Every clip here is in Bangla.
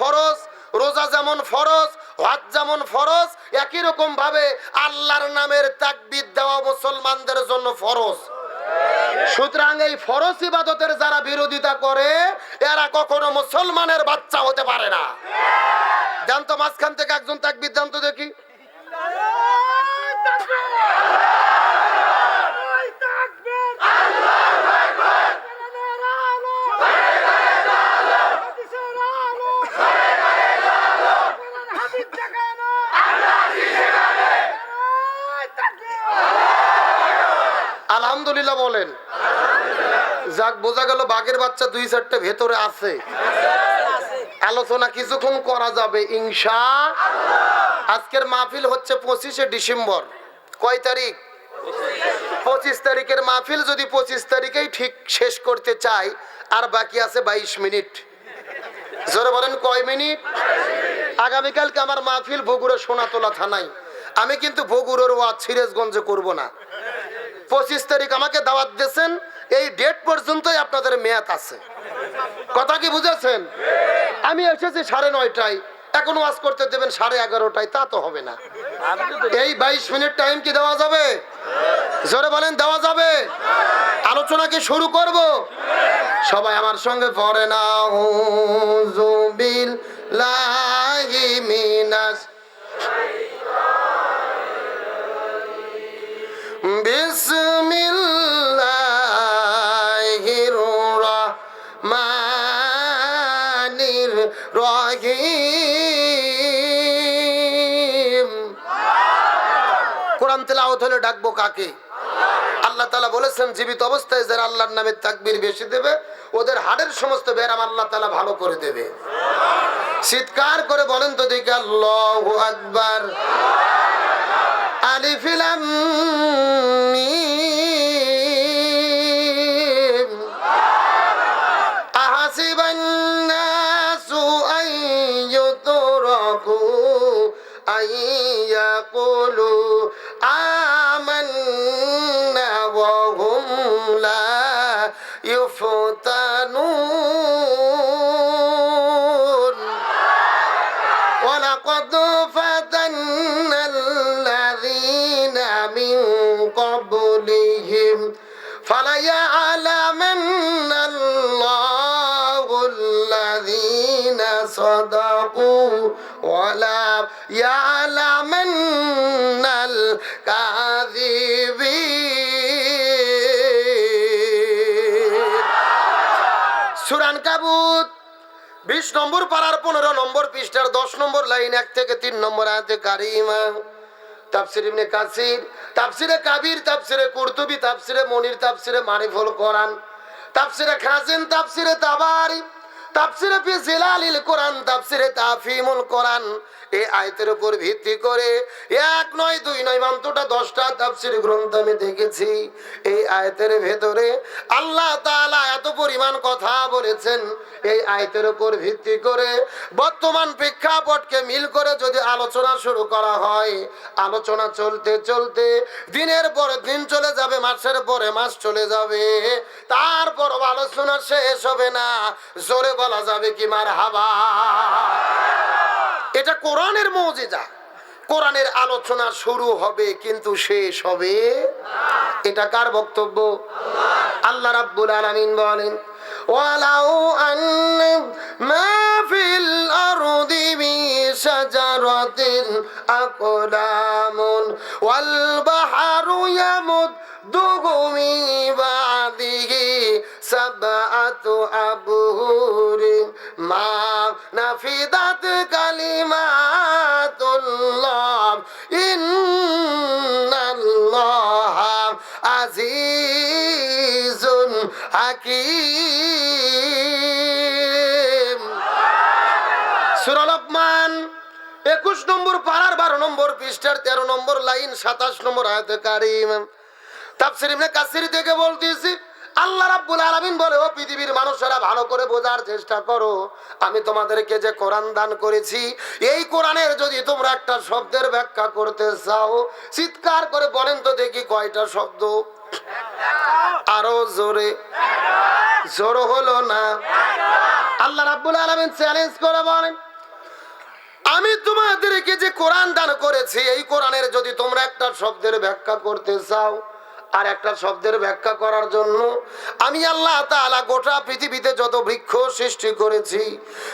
ফরজ, রোজা যেমন ফরজ, হজ যেমন ফরজ, একই রকম ভাবে আল্লাহর নামের তাকবিদ দেওয়া মুসলমানদের জন্য ফরজ। সুতরাং এই ফরজ ইবাদতের যারা বিরোধিতা করে, এরা কখনো মুসলমানের বাচ্চা হতে পারে না। দেন তো মাঝখান থেকে একজন তাকবিদ দেন তো দেখি। যাক, বোঝা গেল বাঘের বাচ্চা দুই চারটে ভেতরে আছে। আলোচনা কিছুক্ষণ করা যাবে ইংসা আজকের মাহফিল হচ্ছে পঁচিশে ডিসেম্বর। কয় তারিখ? পঁচিশ তারিখের মাহফিল যদি পঁচিশ তারিখেই ঠিক শেষ করতে চাই, আর বাকি আছে বাইশ মিনিট। জোরে বলেন, কয় মিনিট? আগামীকালকে আমার মাহফিল বগুড়া সোনাতলা থানায়। আমি কিন্তু বগুড়ার ওয়াজ সিরাজগঞ্জে করব না। পঁচিশ তারিখ আমাকে দাওয়াত দিয়েছেন এই ডেট পর্যন্তই আপনাদের মেয়াদ আছে। কথা কি বুঝেছেন? আমি এসেছি সাড়ে নয়টায়, এখন ওয়াজ করতে দেবেন সাড়ে এগারোটায়, তা তো হবে না। এই বাইশ মিনিট টাইম কি দেওয়া যাবে? জোরে বলেন, দেওয়া যাবে? আলোচনা কি শুরু করব? সবাই আমার সঙ্গে পড়ে না হুজুবিল ডাকবো কাকে? আল্লাহ তালা বলেছেন, জীবিত অবস্থায় যারা আল্লাহর নামে তাকবির বেশি দেবে, ওদের হাড়ের সমস্ত ব্যারাম আল্লাহ তালা ভালো করে দেবে। চিৎকার করে বলেন তো দেখি, আল্লাহ আকবার। আলিফিলাম يفتنون ولقد فتنا الذين من قبلهم. فليعلمن الله الذين صدقوا ولا يعلمن الكاذبين. বিশ নম্বর পাড়ার পনেরো নম্বর পৃষ্ঠার দশ নম্বর লাইন এক থেকে তিন নম্বর আয়াতে কারিমা। তাফসির ইবনে কাসির, তাফসিরে কাবির, তাফসিরে কুরতুবি, তাফসিরে মনির, তাফসিরে মারিফুল কোরআন, তাফসিরে খাজিন, তাফসিরে তাবারি তাফসিরে ফি জিলালিল কোরআন, তাফসিরে তাফিমুল কোরআন এই আয়তের উপর ভিত্তি করে এক নয়, দুই নয় মান্তটা দশটা তাফসির গ্রন্থ আমি দেখেছি। এই আয়তের ভেতরে আল্লাহ তাআলা এত পরিমাণ কথা বলেছেন। এই আয়তের উপর ভিত্তি করে বর্তমান প্রেক্ষাপটকে মিল করে যদি আলোচনা শুরু করা হয়, আলোচনা চলতে চলতে দিনের পর দিন চলে যাবে, মাসের পরে মাস চলে যাবে। তারপর আলোচনা শেষ হবে না। জোরে বলা যাবে কি মার হাবা এটা কোরআনের মজেজা। কোরআনের আলোচনা শুরু হবে, কিন্তু শেষ হবে এটা কার বক্তব্য? আল্লাহ রাব্বুল আলামিন বলেন, ওয়ালাউ আন মা ফিল আরদি বিশাজারাতিন আকলামুন, ওয়াল বাহরু ইয়ামুদ দুগুমি বাদিহি সাবাতু আবহুরি মা নাফিদাত কালিমাতুল্লাহ, ইন্নাল্লাহ আজিজুন হাকিম। সূরা লোকমান, একুশ নম্বর পাড়ার বারো নম্বর পৃষ্ঠার তেরো নম্বর লাইন সাতাশ নম্বর আয়ত কারিম। তাপসির ইবনে কাসির থেকে বলতেছি আল্লাহ রাব্বুল আলামিন বলে, ও পৃথিবীর মানুষেরা, ভালো করে বোঝার চেষ্টা করো। আমি তোমাদেরকে যে কোরআন দান করেছি, এই কোরআনের যদি তোমরা একটা শব্দের ব্যাখ্যা করতে চাও, চিৎকার করে বলেন তো দেখি কয়টা শব্দ। আরও জোরে। জোর হলো না। আল্লাহ রাব্বুল আলামিন চ্যালেঞ্জ করে বলেন, আমি তোমাদেরকে যে কোরআন দান করেছি, এই কোরআনের যদি তোমরা একটা শব্দের ব্যাখ্যা করতে চাও আর একটা শব্দের ব্যাখ্যা করার জন্য আমি আল্লাহ তাআলা গোটা পৃথিবীতে যত বৃক্ষ সৃষ্টি করেছি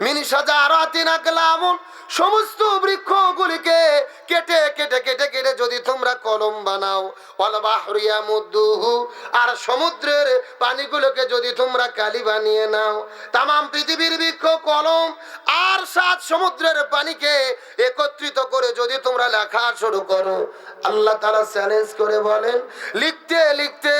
মিনিসাজা আরও আতিনাকলামুন সমস্ত বৃক্ষগুলিকে কেটে কেটে কেটে কেটে যদি তোমরা কলম বানাও অলবাহরিয়া মুদ্দুহু আর সমুদ্রের পানিগুলোকে যদি তোমরা কালি বানিয়ে নাও, তামাম পৃথিবীর বৃক্ষ, কলম আর সাত সমুদ্রের পানিকে একত্রিত করে যদি তোমরা লেখা শুরু করো। আল্লাহ তারা চ্যালেঞ্জ করে বলেন লিখতে লিখতে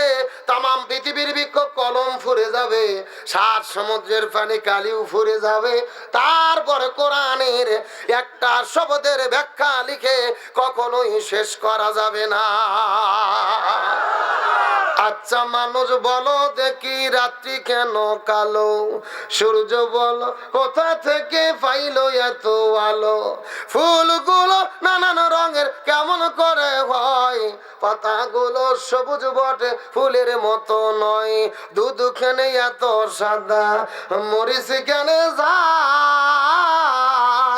তাম পৃথিবীর বিক্ষোভ কলম ফুরে যাবে, সাত সমুদ্রের পানি কালিও ফুরে যাবে। তারপরে কোরআনের একটা শব্দের ব্যাখ্যা লিখে কখনোই শেষ করা যাবে না। আচ্ছা মানুষ বলো দেখি রাত্রি কেন কালো? সূর্য বলো, কোথা থেকে পাইলো এত আলো? ফুলগুলো নানান রঙের কেমন করে হয়? পাতাগুলো সবুজ বটে, ফুলের মতো নয়। দুধ খেনে এত সাদা, মরিচ কেনে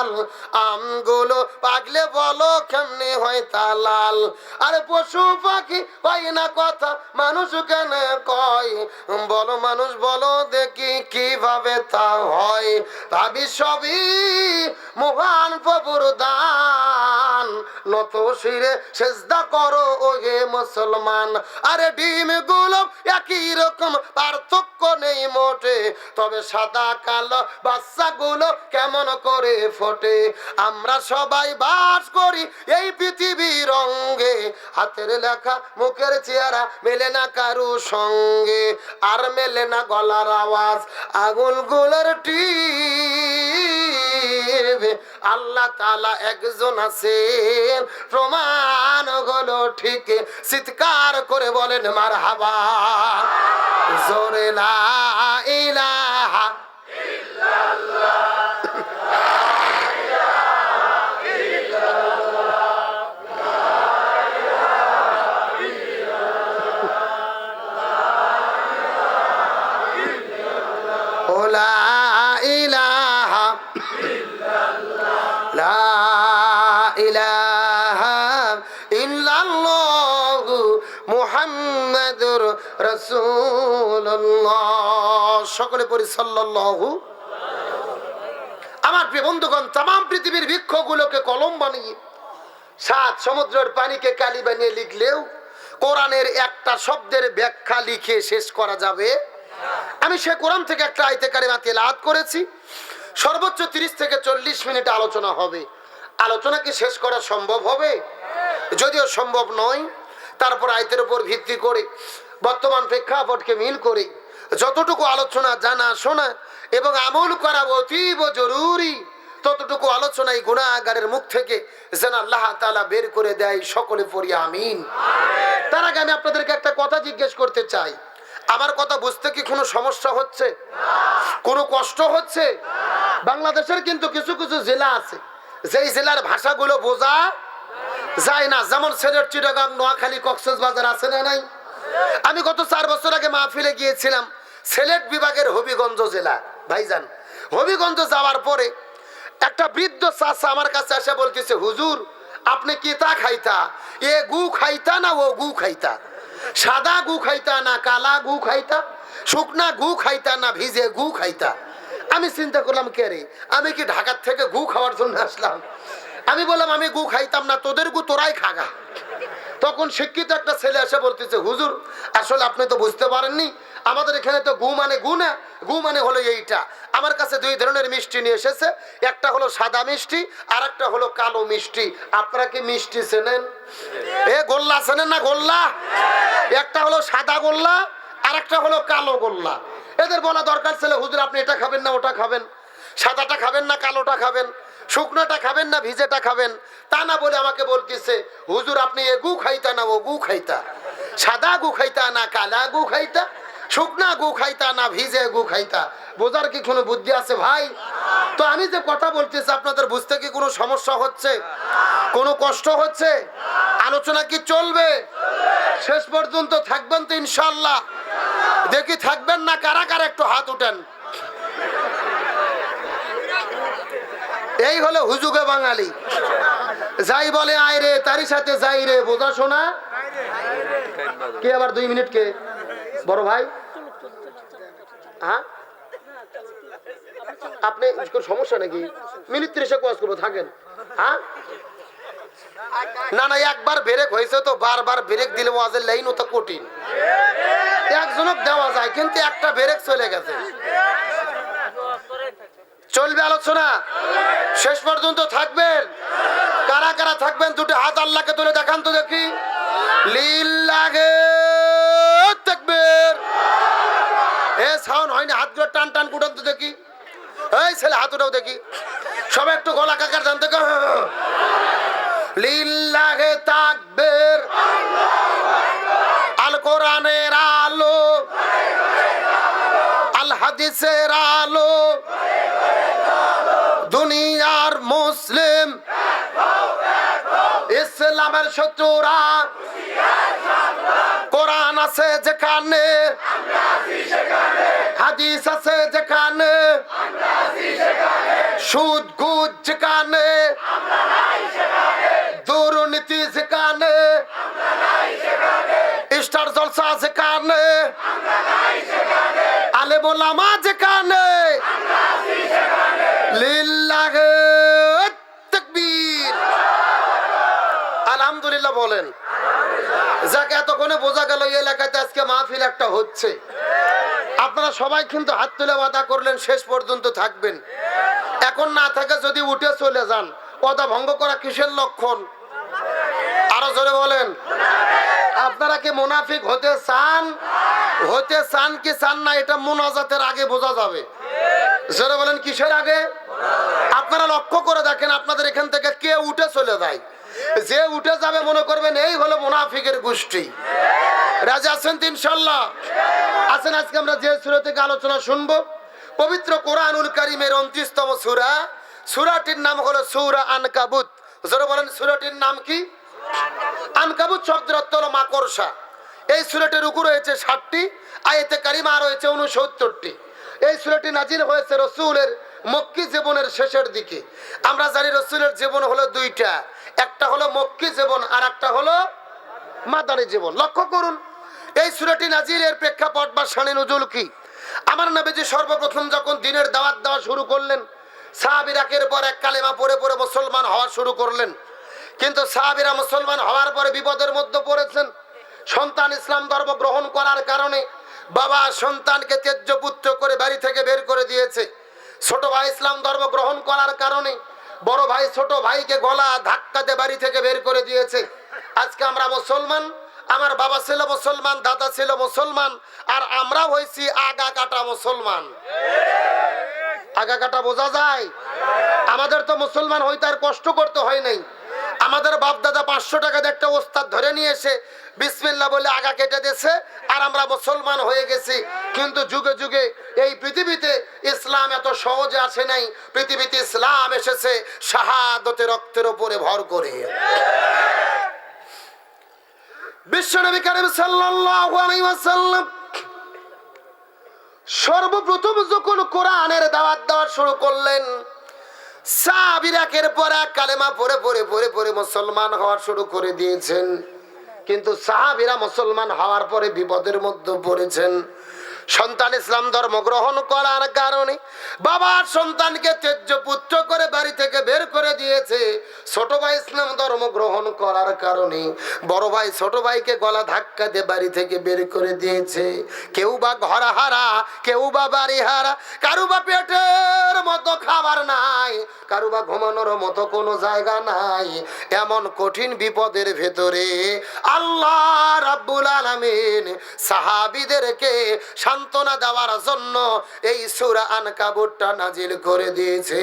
জাল আমগুলো পাকলে বলো কেমনে হয় তা লাল? আরে পশু পাখি হয় না কথা, মানুষ কেন কয়? বলো মানুষ, বলো দেখি কীভাবে তা হয়। সবই মহান প্রভুর দান। নত শিরে সেজদা করো ও হে মুসলমান। আরে ডিমগুলো একই রকম, পার্থক্য নেই মোটে। তবে সাদা কালো বাচ্চাগুলো কেমন করে ফোটে? আমরা সবাই বাস করি এই পৃথিবীর রঙ্গে হাতের লেখা, মুখের চেহারা মেলে না কারু সঙ্গে। আর মেলে না গলার আওয়াজ, আগুনগুলোর টিপ। আল্লাহ তালা একজন আছেন। প্রমাণ হলো ঠিক। চিৎকার করে বলেন মার হাবা জোরে লা ইলাহা লা ইলাহা ইল্লাল্লাহু মুহাম্মাদুর রাসূলুল্লাহ। সকলে পড়ি সাল্লাল্লাহু। আমার প্রিয় বন্ধুগণ তাম পৃথিবীর বৃক্ষগুলোকে কলম বানিয়ে, সাত সমুদ্রের পানিকে কালি বানিয়ে লিখলেও কোরআনের একটা শব্দের ব্যাখ্যা লিখে শেষ করা যাবে। আমি সে কোরআন থেকে একটা আইতে কারিমা তেলাওয়াত করেছি। সর্বোচ্চ তিরিশ থেকে চল্লিশ মিনিট আলোচনা হবে। আলোচনা কি শেষ করা সম্ভব হবে? যদিও সম্ভব নয় তারপর আয়তের উপর ভিত্তি করে বর্তমান প্রেক্ষাপটকে মিল করে যতটুকু আলোচনা জানা শোনা এবং আমল করা অতীব জরুরি ততটুকু আলোচনায় গুণাগারের মুখ থেকে যেন আল্লাহ তালা বের করে দেয় সকলে পড়ি আমিন। তার আগে আমি আপনাদেরকে একটা কথা জিজ্ঞেস করতে চাই। আমার কথা বুঝতে কি কোনো সমস্যা হচ্ছে? কোনো কষ্ট হচ্ছে? বাংলাদেশের কিন্তু কিছু কিছু জেলা আছে। যেই জেলার ভাষাগুলো বোঝা যায় না। যেমন সিলেট, চিটাগাং, নোয়াখালী কক্সেস বাজার আছে না নাই? আমি গত চার বছর আগে মাহফিলে গিয়েছিলাম। সিলেট বিভাগের হবিগঞ্জ জেলা, ভাইজান। হবিগঞ্জ যাওয়ার পরে একটা বৃদ্ধ চাষা আমার কাছে এসে বলতেছে, হুজুর, আপনি কি তা খাইতা? এ গু খাইতা না ও গু খাইতা? সাদা গু খাইতা না কালা গু খাইতা? শুকনা গু খাইতা না ভিজে গু খাইতা? আমি চিন্তা করলাম, কে রে? আমি কি ঢাকার থেকে গু খাওয়ার জন্য আসলাম? আমি বললাম, আমি গু খাইতাম না, তোদের গু তোরাই খাগা তখন শিক্ষিত একটা ছেলে এসে বলতেছে, হুজুর, আসলে আপনি তো বুঝতে পারেননি, আমাদের এখানে তো গু মানে গু না, গু মানে হলো এইটা। আমার কাছে দুই ধরনের মিষ্টি নিয়ে এসেছে, একটা হলো সাদা মিষ্টি আর একটা হলো কালো মিষ্টি। আপনারা কি মিষ্টি চেনেন? এ গোল্লা চেনেন না গোল্লা? একটা হলো সাদা গোল্লা আর একটা হলো কালো গোল্লা। এদের বলা দরকার ছিল, হুজুর, আপনি এটা খাবেন না, ওটা খাবেন। সাদাটা খাবেন না, কালোটা খাবেন। শুকনোটা খাবেন না, ভিজেটা খাবেন। তা না বলে আমাকে বলতেছে, হুজুর, আপনি এ গু খাইতা না, ও গু খাইতা। সাদা গু খাইতা না, কালা গু খাইতা। শুকনা গু খাইতা না, ভিজে গু খাইতা। বোঝার কি কোনো বুদ্ধি আছে ভাই? তো আমি যে কথা বলতেছি, আপনাদের বুঝতে কি কোনো সমস্যা হচ্ছে? কোনো কষ্ট হচ্ছে? আলোচনা কি চলবে? শেষ পর্যন্ত থাকবেন তো ইনশাল্লাহ দেখি থাকবেন না, কারা কারা একটু হাত উঠেন। এই হলো হুজুগে বাঙালি। যাই বলে, আয় রে, তারই সাথে যাই রে, বোঝা শোনা? কে আবার দুই মিনিট কে? বড় ভাই? হ্যাঁ? আপনি সমস্যা নাকি? মিনিট ত্রিশে কাজ করব, থাকেন। হ্যাঁ? না না, একবার ব্রেক হয়েছে তো বারবার ব্রেক দিলে ওয়াজের লাইন তো কঠিন। একজনক দেওয়া যায়, কিন্তু একটা ব্রেক চলে গেছে। চলবে আলোচনা? শেষ পর্যন্ত থাকবেন? কারা কারা থাকবেন? দুটো হাত আল্লাহকে তুলে দেখান তো দেখি। লিল্লাহে তাকবীর। এ সাউন্ড হয়নি, হাতগুলো টান টান কুটান তো দেখি। এই ছেলে, হাত উঠাও দেখি। সবাই একটু গলা কাকার জানতে লিল্লাহে তাকবীর। আল কোরআনের আলো। আল হাদিসের আলো। দুনিয়ার মুসলিম। ইসলামের শত্রুরা। কোরআন আছে যেখানে। হাদিস আছে যেখানে। সুদ গুদ যেখানে। বলেন। যাকে, এতক্ষণে বোঝা গেল এলাকাতে আজকে মাহফিল একটা হচ্ছে। আপনারা সবাই কিন্তু হাত তুলে ওয়াদা করলেন, শেষ পর্যন্ত থাকবেন। এখন না থাকে যদি উঠে চলে যান কথা ভঙ্গ করা কিসের লক্ষণ? আরও জোরে বলেন। আপনারা কি মুনাফিক হতে চান? হতে চান কি চান না, এটা মোনাজাতের আগে বোঝা যাবে। জোরে বলেন, কিসের আগে? আপনারা লক্ষ্য করে দেখেন আপনাদের এখান থেকে কে উঠে চলে যায়। যে উঠে যাবে মনে করবেন এই হলো মুনাফিকের গোষ্ঠী। রাজা আছেন ইনশাল্লাহ আছেন আজকে আমরা যে সুরা থেকে আলোচনা শুনব। পবিত্র কোরআনুল কারিমের উনত্রিশতম সুরা। সুরাটির নাম হলো সুরা আনকাবুত। বলেন, সুরাটির নাম কি? আনকাবুত শব্দের অর্থ হলো মাকড়সা। এই সুরাটির উকু রয়েছে ষাটটি, আয়েতে কারিমা রয়েছে উনসত্তরটি। এই সুরাটি নাজিল হয়েছে রসুলের মক্কি জীবনের শেষের দিকে। আমরা জানি রসুলের জীবন হলো দুইটা। একটা হলো মক্কি জীবন আর একটা হলো মাদানী জীবন। লক্ষ্য করুন, এই সুরাটি নাজিরের প্রেক্ষাপট বা শানে নজুল কি? আমার নবীজি সর্বপ্রথম যখন দিনের দাওয়াত দেওয়া শুরু করলেন, সাহাবির একের পর এক কালেমা পড়ে পড়ে মুসলমান হওয়া শুরু করলেন। কিন্তু সাহাবিরা মুসলমান হওয়ার পরে বিপদের মধ্যে পড়েছেন। সন্তান ইসলাম ধর্ম গ্রহণ করার কারণে বাবা সন্তানকে তেজ্য পুত্র করে বাড়ি থেকে বের করে দিয়েছে। ছোট ভাই ইসলাম ধর্ম গ্রহণ করার কারণে বড় ভাই, ছোট ভাইকে গলা ধাক্কাতে বাড়ি থেকে বের করে দিয়েছে। আজকে আমরা মুসলমান, আমার বাবা ছিল মুসলমান, দাদা ছিল মুসলমান, আর আমরা হয়েছি আগা কাটা মুসলমান। আগা কাটা বোঝা যায়? আমাদের তো মুসলমান হইতে আর কষ্ট করতে হয় নাই। আমাদের বাপ দাদা পাঁচশো টাকা দিয়ে একটা ওস্তাদ ধরে নিয়ে এসে বিসমিল্লা বলে আগা কেটে দিয়েছে, আর আমরা মুসলমান হয়ে গেছি। কিন্তু যুগে যুগে এই পৃথিবীতে ইসলাম এত সহজে আসে নাই। পৃথিবীতে ইসলাম এসেছে শাহাদতে রক্তের উপরে ভর করে। বিশ্বনবী করিম আলাইহি সর্বপ্রথম যখন কোরআনের দাওয়াত দেওয়া শুরু করলেন সাহাবীরা একের পর এক কালেমা পরে পরে পরে পরে মুসলমান হওয়া শুরু করে দিয়েছেন। কিন্তু সাহাবিরা মুসলমান হওয়ার পরে বিপদের মধ্যে পড়েছেন। সন্তান ইসলাম ধর্ম গ্রহণ করার কারণে বাবার সন্তানকে তেজ্য পুত্র করে বাড়ি থেকে বের করে দিয়েছে। ছোট ভাই ইসলাম ধর্ম গ্রহণ করার কারণে বড় ভাই ছোট ভাইকে গলা ধাক্কা দিয়ে বাড়ি থেকে বের করে দিয়েছে। কেউ বা ঘর হারা, কেউ বা বাড়ি হারা, কারু বা পেটের মতো খাবার নাই, কারু বা ঘুমানোর মতো কোনো জায়গা নাই। এমন কঠিন বিপদের ভেতরে আল্লাহ রাব্বুল আলামিন সাহাবিদেরকে সান্ত্বনা দেওয়ার জন্য এই সূরা আনকাবুতটা নাজিল করে দিয়েছে।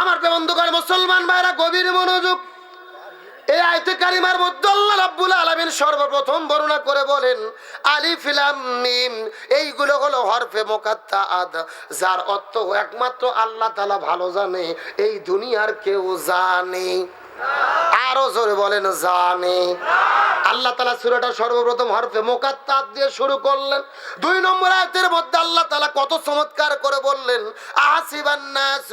আমার বন্ধুগণ, মুসলমান ভাইরা, গভীর মনোযোগ। এই আয়তে কারিমার মধ্যে আল্লাহ রাব্বুল আলামিন সর্বপ্রথম বর্ণনা করে বলেন, আলিফ লাম মিম, এইগুলো হলো হরফে মুকাত্তাআত যার অর্থ একমাত্র আল্লাহ তাআলা ভালো জানে, এই দুনিয়ার কেউ জানে। আরও জোরে বলেন জানি আল্লাহ তালা সুরাটা সর্বপ্রথম হরফে মোকাত্তাব দিয়ে শুরু করলেন। দুই নম্বর আয়তের মধ্যে আল্লাহ তালা কত চমৎকার করে বললেন আসিবান্না